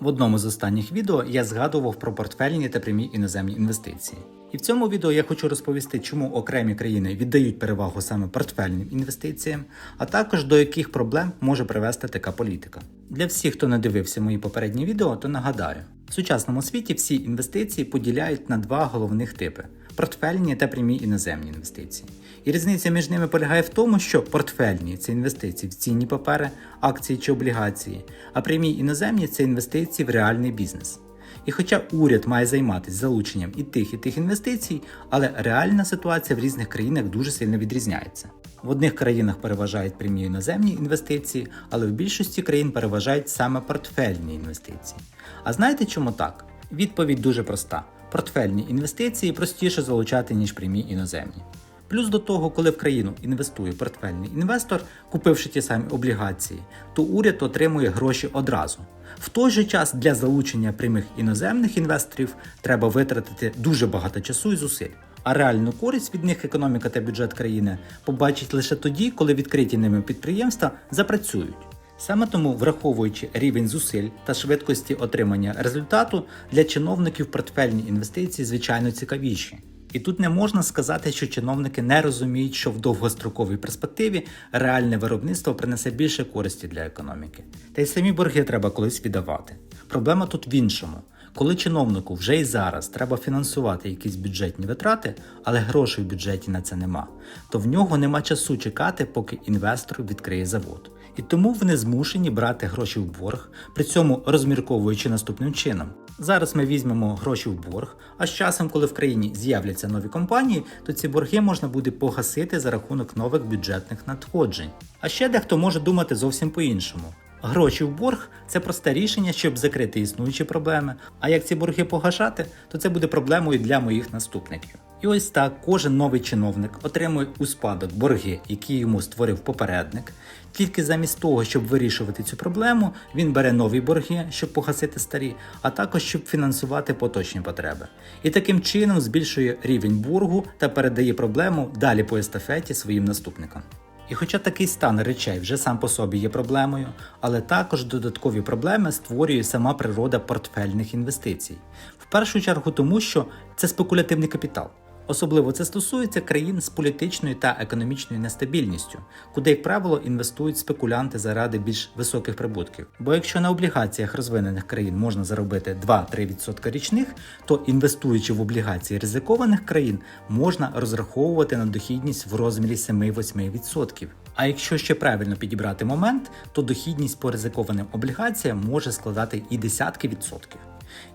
В одному з останніх відео я згадував про портфельні та прямі іноземні інвестиції. І в цьому відео я хочу розповісти, чому окремі країни віддають перевагу саме портфельним інвестиціям, а також до яких проблем може привести така політика. Для всіх, хто не дивився мої попередні відео, то нагадаю: в сучасному світі всі інвестиції поділяють на два головних типи: портфельні та прямі іноземні інвестиції. І різниця між ними полягає в тому, що портфельні це інвестиції в цінні папери, акції чи облігації, а прямі іноземні це інвестиції в реальний бізнес. І хоча уряд має займатися залученням і тих, і тих інвестицій, але реальна ситуація в різних країнах дуже сильно відрізняється. В одних країнах переважають прямі іноземні інвестиції, але в більшості країн переважають саме портфельні інвестиції. А знаєте чому так? Відповідь дуже проста: портфельні інвестиції простіше залучати, ніж прямі іноземні. Плюс до того, коли в країну інвестує портфельний інвестор, купивши ті самі облігації, то уряд отримує гроші одразу. В той же час для залучення прямих іноземних інвесторів треба витратити дуже багато часу і зусиль. А реальну користь від них економіка та бюджет країни побачить лише тоді, коли відкриті ними підприємства запрацюють. Саме тому, враховуючи рівень зусиль та швидкості отримання результату, для чиновників портфельні інвестиції звичайно цікавіші. І тут не можна сказати, що чиновники не розуміють, що в довгостроковій перспективі реальне виробництво принесе більше користі для економіки. Та й самі борги треба колись віддавати. Проблема тут в іншому. Коли чиновнику вже і зараз треба фінансувати якісь бюджетні витрати, але грошей в бюджеті на це нема, то в нього нема часу чекати, поки інвестор відкриє завод. І тому вони змушені брати гроші в борг, при цьому розмірковуючи наступним чином. Зараз ми візьмемо гроші в борг, а з часом, коли в країні з'являться нові компанії, то ці борги можна буде погасити за рахунок нових бюджетних надходжень. А ще дехто може думати зовсім по-іншому. Гроші в борг це просте рішення, щоб закрити існуючі проблеми. А як ці борги погашати, то це буде проблемою для моїх наступників. І ось так кожен новий чиновник отримує у спадок борги, які йому створив попередник. Тільки замість того, щоб вирішувати цю проблему, він бере нові борги, щоб погасити старі, а також щоб фінансувати поточні потреби. І таким чином збільшує рівень боргу та передає проблему далі по естафеті своїм наступникам. І хоча такий стан речей вже сам по собі є проблемою, але також додаткові проблеми створює сама природа портфельних інвестицій. В першу чергу тому, що це спекулятивний капітал. Особливо це стосується країн з політичною та економічною нестабільністю, куди, як правило, інвестують спекулянти заради більш високих прибутків. Бо якщо на облігаціях розвинених країн можна заробити 2-3% річних, то інвестуючи в облігації ризикованих країн, можна розраховувати на дохідність в розмірі 7-8%. А якщо ще правильно підібрати момент, то дохідність по ризикованим облігаціям може складати і десятки відсотків.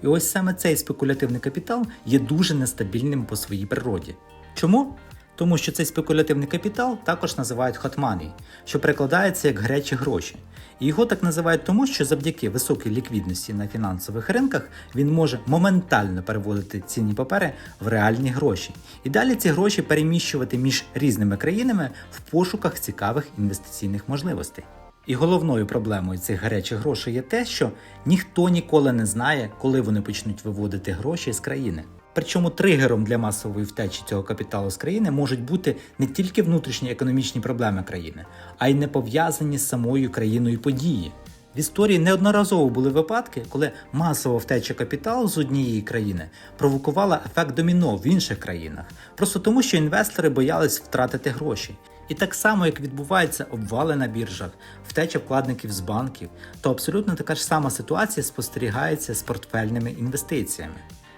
І ось саме цей спекулятивний капітал є дуже нестабільним по своїй природі. Чому? Тому що цей спекулятивний капітал також називають hot що перекладається як гарячі гроші. І його так називають тому, що завдяки високій ліквідності на фінансових ринках він може моментально переводити цінні папери в реальні гроші. І далі ці гроші переміщувати між різними країнами в пошуках цікавих інвестиційних можливостей. І головною проблемою цих гарячих грошей є те, що ніхто ніколи не знає, коли вони почнуть виводити гроші з країни. Причому тригером для масової втечі цього капіталу з країни можуть бути не тільки внутрішні економічні проблеми країни, а й не пов'язані з самою країною події. В історії неодноразово були випадки, коли масова втеча капіталу з однієї країни провокувала ефект доміно в інших країнах, просто тому, що інвестори боялись втратити гроші. І так само, як відбуваються обвали на біржах, втеча вкладників з банків, то абсолютно така ж сама ситуація спостерігається з портфельними інвестиціями.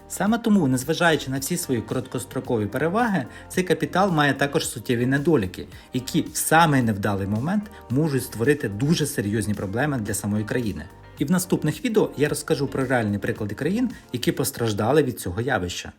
Саме тому, незважаючи на всі свої короткострокові переваги, цей капітал має також суттєві недоліки, які в самий невдалий момент можуть створити дуже серйозні проблеми для самої країни. І в наступних відео я розкажу про реальні приклади країн, які постраждали від цього явища.